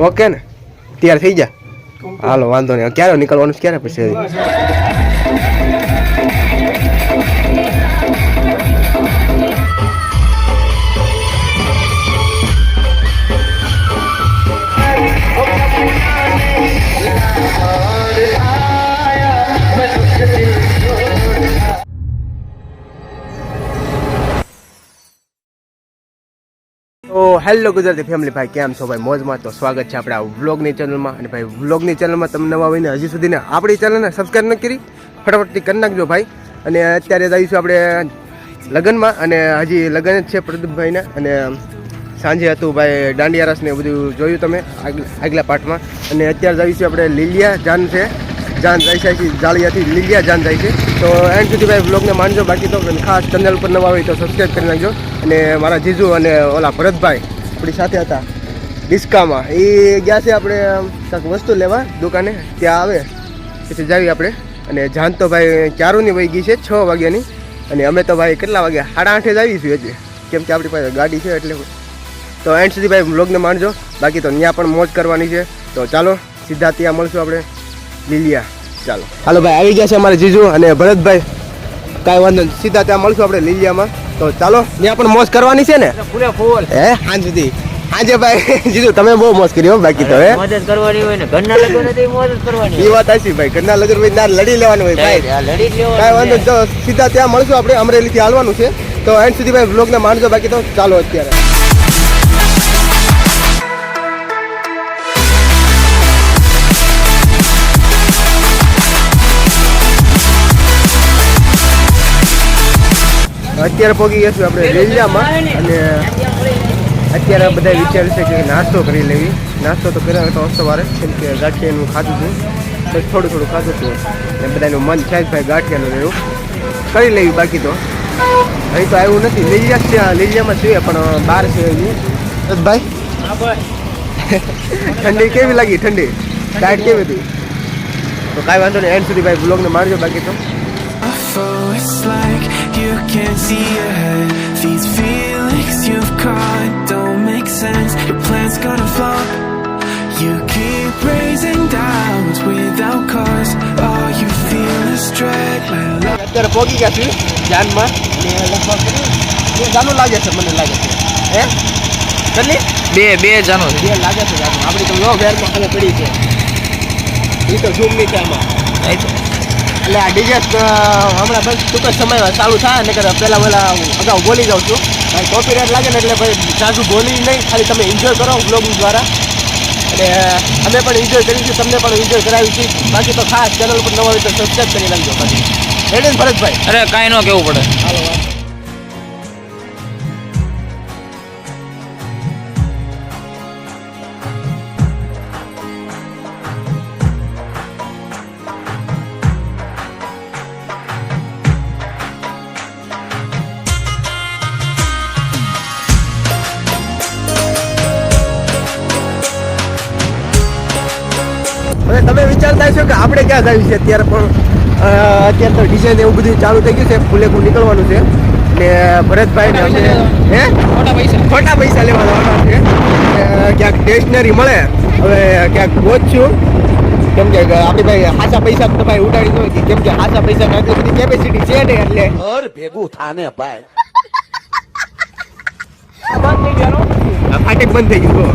Okay. ને? તૈયાર થઈ જા. હાલો વાંધો નહીં. ક્યારે નીકળવાનું ક્યારે પછી? હેલો ગુજરાતી ફેમિલી ભાઈ, કેમ છો? ભાઈ, મોજમાં તો સ્વાગત છે આપણે વ્લોગની ચેનલમાં અને ભાઈ વ્લોગની ચેનલમાં તમે નવા હોય ને હજી સુધી ને આપણી ચેનલને સબસ્ક્રાઈબ ન કરી, ફટાફટથી કરી નાખજો, ભાઈ. અને અત્યારે જઈશું આપણે લગ્નમાં. અને હજી લગ્ન જ છે પ્રદીપભાઈને. અને સાંજે હતું ભાઈ દાંડિયા રસ ને એવું બધું જોયું તમે આગલા પાઠમાં. અને અત્યારે જઈશું આપણે લીલિયા જાન છે. જાન જાય છે જાળિયાથી લીલિયા જાન જાય છે. તો એન્ડ સુધી ભાઈ વ્લોગને માનજો. બાકી તો ખાસ ચેનલ પર નવા હોય તો સબસ્ક્રાઈબ કરી નાખજો. અને મારા જીજુ અને ઓલા ભરતભાઈ આપણી સાથે હતા. ડિસ્કામાં. એ ગયા છે આપણે કાંક વસ્તુ લેવા દુકાને. ત્યાં આવે. પછી જાવી આપણે. અને જાન તો ભાઈ ચારોની વહી ગઈ છે? છ વાગ્યાની. અને અમે તો ભાઈ કેટલા વાગ્યા? સાડા આઠે જ આવીશું એટલે કેમ કે આપણી પાસે ગાડી છે એટલે. તો એન્ડ સુધી ભાઈ બ્લોગને માણજો બાકી તો ત્યાં પણ મોજ કરવાની છે. તો ચાલો, સીધા ત્યાં મળશું આપણે. લીલિયા. ચાલો. હાલો ભાઈ, આવી ગયા છે અમારા જીજુ અને ભરતભાઈ. કાંઈ વાંધો સીધા ત્યાં મળશું આપણે લીલિયામાં. તો ચાલો ત્યાં પણ મોજ કરવાની છે ને? પૂરે ફૂલ હે? હાંજ સુધી. હાંજે ભાઈ જીજુ તમે બહુ મોજ કરી હો બાકી તો હે? મદદ કરવાની હોય ને. ઘરના લગ્ન હતી મોજ કરવાની એ વાત આછી ભાઈ. ઘરના લગન ભાઈ ના લડી લેવાનું હોય ભાઈ. લડી લેવાનું કાઈ વાંધો જો સીધા ત્યાં મળશું આપણે અમરેલીથી હાલવાનું છે. તો એન્ડ સુધી ભાઈ વ્લોગને માણજો બાકી તો. ચાલો અત્યારે. અત્યારે પહોંચી ગયા છું આપણે રેલિયામાં અને અત્યારે બધા વિચાર છે કે નાસ્તો કરી લેવી. નાસ્તો તો કર્યો હતો સવારે કેમ કે ગાંઠિયાનું ખાધું હતું. બસ થોડું થોડું ખાધું હતું. અને બધાનું મન થાય ભાઈ ગાંઠિયાનું એવું કરી લેવી બાકી તો. અહીં તો આવ્યું નથી. લીલિયા ત્યાં લીલિયામાં છીએ પણ બહાર છે ભાઈ. ઠંડી કેવી લાગી? ઠંડી. ડાયટ કેવી હતી? તો કાંઈ વાંધો નહીં. એન્ડ સુધી ભાઈ બ્લોગને મારજો બાકી તો. It's like you can't see ahead. These feelings you've caught don't make sense. Your plan's gonna flop. You keep raising doubts without cause. All you feel is dread. My love. અત્યારે પહોંચી ગયા છીએ જાનમાં ને લગભગ બે જાનું લાગે છે મને લાગે છે હે કેટલી બે બે જાનો છે બે લાગે છે જાનું આપણી તો લો વેરમાં ખાલી પડી છે એ તો ઝૂમ નહીં છે આમાં એટલે આ ડીજે હમણાં બસ ટૂંક જ સમયમાં ચાલુ થાય ને કે પહેલાં પહેલાં અગાઉ બોલી જાઉં છું. ભાઈ કોપીરાઇટ લાગે ને એટલે ભાઈ જાજુ બોલી નહીં ખાલી તમે એન્જોય કરો બ્લોગ દ્વારા. એટલે અમે પણ એન્જોય છીએ તમને પણ એન્જોય છે બાકી તો ખાસ ચેનલ પર નવા હોય તો સબસ્ક્રાઈબ કરી નાખજો બાકી. રેડી ભરતભાઈ. અરે કાંઈ ન કેવું પડે. હાલો. વિચારતા કે આપણે ક્યાં જઈએ છીએ અત્યારે પણ અત્યારે તો ડિઝાઇન એવું બધું ચાલુ થઈ ગયું છે. ફૂલેકું નીકળવાનું છે. ને ભરતભાઈ ને અમે હે? પૈસા. ખોટા પૈસા લેવા જવાના છે. ક્યાંક સ્ટેશનરી મળે. હવે ક્યાંક પહોંચશું. કેમ કે આપણી ભાઈ સાચા પૈસા તમારે ઉડાડી દો કે કેમ કે સાચા પૈસા આટલી બધી કેપેસિટી છે ને એટલે. ઘર ભેગું થાને ભાઈ. ફાટક બંધ થઈ ગયું.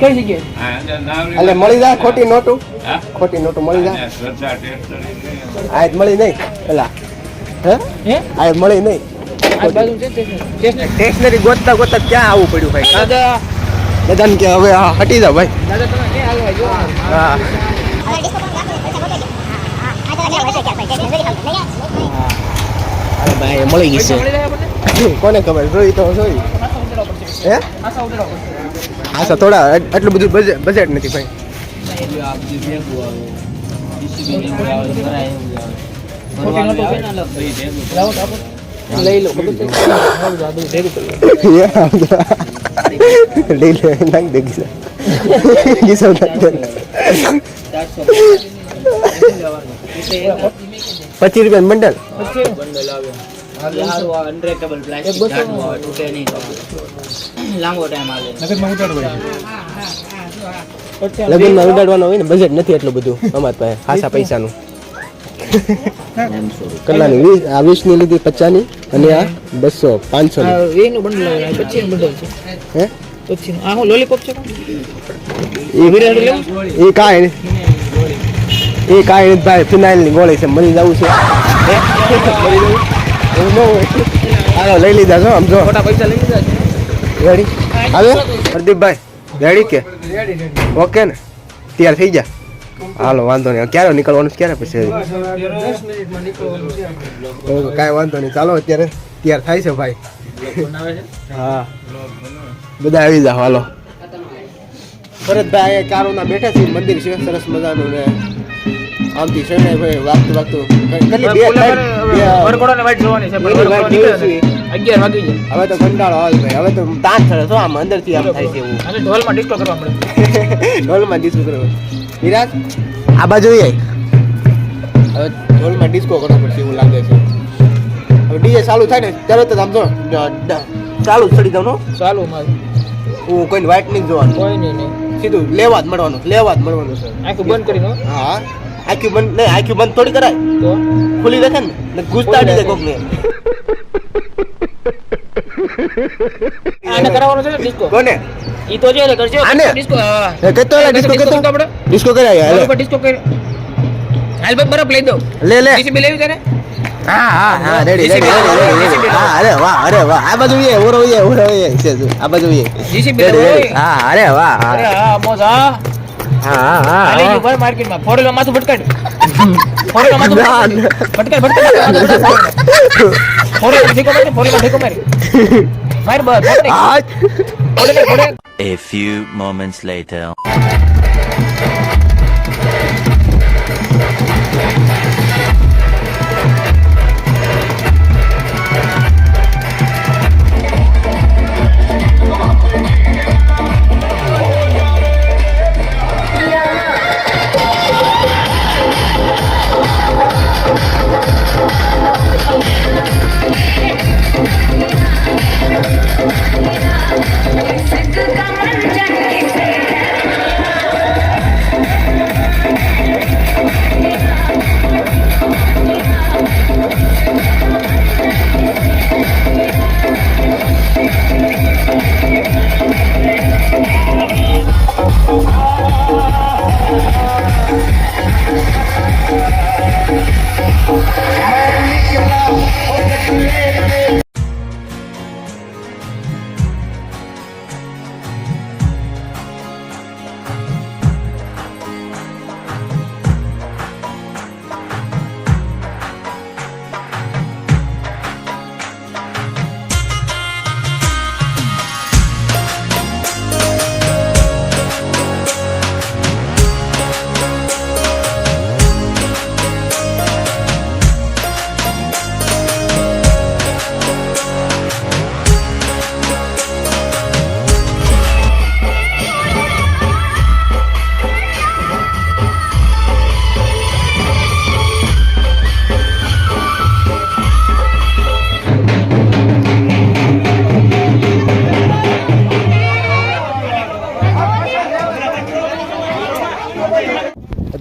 કઈ જગ્યાએ? એટલે મળી જાય ખોટી નોટું. ખોટી નોટું મળી જાય આ મળી નહીં પેલા હે? આજ આ મળી નહીં. આ સ્ટેશનરી ગોતતા ગોતતા ક્યાં આવવું પડ્યું ભાઈ? દાદા બધાને કે હવે આ હટી જાવ ભાઈ. દાદા તમે ક્યાં હાલવા હા. ભાઈ મળી ગઈ છે. કોને ખબર? જોઈ તો જોઈ. હે? પાછા ઉતરવા પડશે. હા સર થોડા એટલું બધું બજેટ નથી ભાઈ. લઈ લો લો. લઈ ગીસા નાખી દે પચીસ રૂપિયા બંડલ પછી લગ્નમાં ઉડાડવાનો હોય ને બજેટ નથી એટલું બધું અમારી પાસે ખાસા પૈસાનું. કેટલાની વીસ આ વીસની લીધી પચાસની અને આ બસો પાંચસો બંડલનું બંડલ છે. હે? પછી આ હું લોલીપોપ છે એ એ કાંઈ એ કાંઈ ભાઈ ફિનાઇલની ગોળી છે મરી જવું છે. મરી જવું? એવું ન હોય હાલો લઈ લીધા છો આમ જો. મોટા પૈસા લઈ લીધા છે. રેડી હાલો. હરદીપભાઈ રેડી કે? ઓકે ને? તૈયાર થઈ જા. હાલો વાંધો નહીં. ક્યારે નીકળવાનું છે? ક્યારે પછી? ઓકે, કાંઈ વાંધો નહીં. ચાલો અત્યારે તૈયાર થાય છે ભાઈ. હા. બધા આવી જાઓ હાલો. ભરતભાઈ કારોના બેઠા છે. મંદિર છે. સરસ મજાનું ને. આમથી ને ભાઈ વાગતું વાગતું. કેટલી બે ત્રણ- બે- ને વાઈટ જોવાની છે પણ વાઈટ નીકળે જોઈ છે. અગિયાર વાગી જાય હવે તો કંટાળો આવે ભાઈ. હવે તો તાંત ચડે છો આમ અંદરથી આમ થાય છે એવું? અને ઢોલમાં ડિસ્કો કરવા મળે. ઢોલમાં ડિસ્કો કરવા વિરાજ આ બાજુ આય હવે ઢોલમાં ડિસ્કો કરવો પડશે એવું લાગે છે. હવે ડીજે ચાલુ થાય ને તરત જ આમ જો ચાલુ ચડી જવાનું ચાલુ મારું. હું કોઈ વાઈટ નહીં જોવાનું. કોઈ નહીં નહીં. સીધું લેવા જ મળવાનું લેવા જ મળવાનું છે. આખું બંધ કરીને હો. આખી બંધ નહીં આખી બંધ થોડી કરાય. તો? ખુલી રાખે ને ને ઘૂસતાડી દે કોકને. આને કરાવવાનો છે ને ડિસ્કો કોને? ઈ તો જો રે કરજો આને? ડિસ્કો હા. એ કહેતો લે ડિસ્કો કહેતો? આપણે ડિસ્કો કરાય હાલે. ડિસ્કો કરી હાલ ભાઈ બરફ લઈ દો લે લે. ડીસીબી લેવી કરે હા હા હા રેડી રેડી રેડી હા અરે વાહ અરે વાહ. આ બાજુ એ ઓરો એ ઓરો એ છે. આ બાજુ એ હોય? હા અરે વાહ અરે હા મોજ. હા હા હા હાલી હા ગયું ભાઈ માર્કેટમાં ફોરેલો માથું ભટકાડ ફોરેલો માથું ના, ભટકાડ ભટકાડ ભટકાડ ફોરેલો ઠીકો મારી ફોરેલો ઠીકો મારી માર બસ ફોડે આ ફોડે ફોડે A few moments later.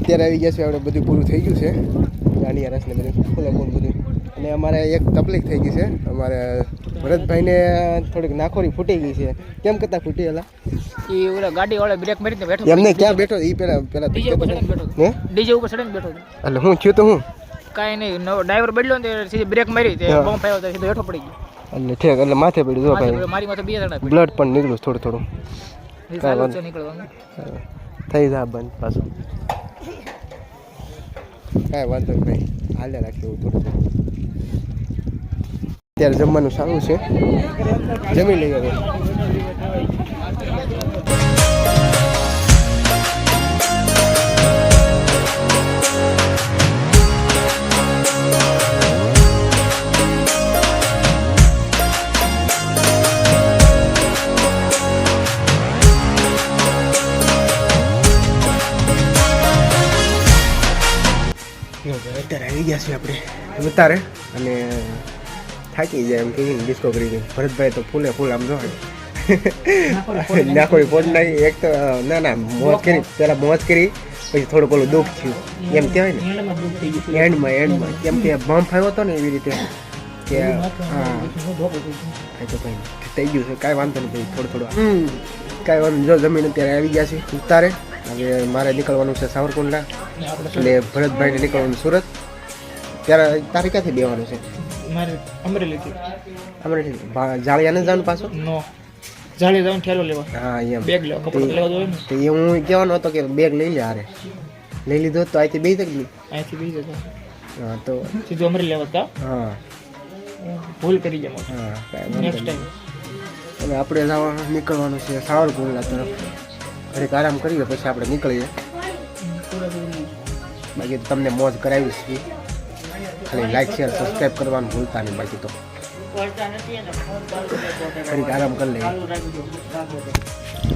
અત્યારે આવી ગયા છે આપણે બધું પૂરું થઈ ગયું છે. દાંડિયા રસને બધું ફૂલે બધું. અને અમારે એક તકલીફ થઈ ગઈ છે. અમારે ભરતભાઈને થોડીક નાખોરી ફૂટી ગઈ છે. કેમ કરતા ફૂટી એલા એ ઓલા ગાડી વાળા બ્રેક મારીને બેઠો એમને ક્યાં બેઠો? એ પેલા પેલા ડીજે ઉપર ચડીને બેઠો હે? ડીજે ઉપર ચડીને બેઠો એટલે હું થયું તો હું? કાંઈ નહીં નવો ડ્રાઈવર બદલ્યો ને સીધી બ્રેક મારી તે હા. બોમ્બ આવ્યો તો સીધો હેઠો પડી ગયો. એટલે ઠેક એટલે માથે પડ્યું જો ભાઈ. મારી માથે બે જણા બ્લડ પણ નીકળ્યું થોડું થોડું. થઈ જા બંધ પાછું. કાંઈ વાંધો નહીં. હાલે રાખી એવું થોડું. અત્યારે જમવાનું સારું છે. જમી લઈએ હવે. ગયા છીએ આપણે. ઉતારે અને થાકી જાય એમ કહીને ડિસ્કો ભરતભાઈ તો ફૂલે ફૂલ આમ જો કોઈ ફોન નાખી. એક તો ના ના, મોજ કરી. પેલા મોજ કરી, પછી થોડું પેલું દુઃખ થયું. એમ કહેવાય ને. એન્ડમાં એન્ડમાં કેમ કે બમ્પ આવ્યો હતો ને એવી રીતે. કે, હા. તો કંઈ થઈ ગયું છે. કાંઈ વાંધો નહીં થોડું થોડું. કાંઈ વાંધો. જો જમીન અત્યારે આવી ગયા છે. ઉતારે. હવે મારે નીકળવાનું છે સાવરકુંડલા. એટલે ભરતભાઈને નીકળવાનું સુરત. ત્યારે તારે ક્યાંથી બેવાનું છે? મારે અમરેલીથી આપણે જાળિયાને જવાનું પાછું? નો. જાળી જવાનું ઠેલો લેવા. હા એમ. બેગ લેવા કપડાં લેવા જોઈએ ને? તો એ હું કહેવાનો હતો કે બેગ લઈ લે હારે. લઈ લીધો તો અહીંથી બે નહીં અહીંથી બીજે જતા હા તો સીધું અમરેલી લેવા હતા હા. ભૂલ કરી જમો હા નેક્સ્ટ ટાઈમ અને આપણે જવાનું નીકળવાનું છે સાવરકુંડલા તરફ. ઘડીક આરામ કરીએ પછી આપણે નીકળીએ. બાકી તમને મોજ કરાવીશ ખાલી લાઈક શેર સબસ્ક્રાઈબ કરવાનું ભૂલતા નહીં બાકી તો. ફરી આરામ કરી લઈએ.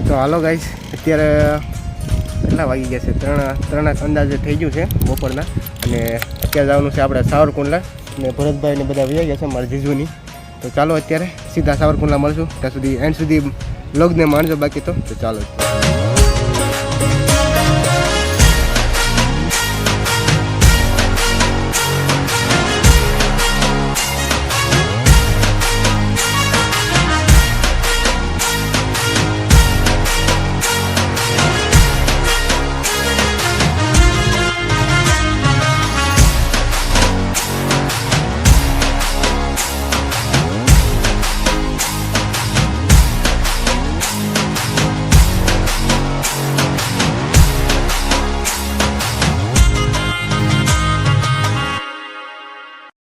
તો હાલો ગાઈસ અત્યારે કેટલા વાગી ગયા છે? ત્રણ ત્રણ અંદાજે થઈ ગયું છે બપોરના. અને અત્યારે જવાનું છે આપણે સાવરકુંડલા. અને ભરતભાઈને બધા વહી ગયા છે મારા જીજુની. તો ચાલો અત્યારે સીધા સાવરકુંડલા મળશું. ત્યાં સુધી એન્ડ સુધી બ્લોગને માણજો બાકી તો ચાલો.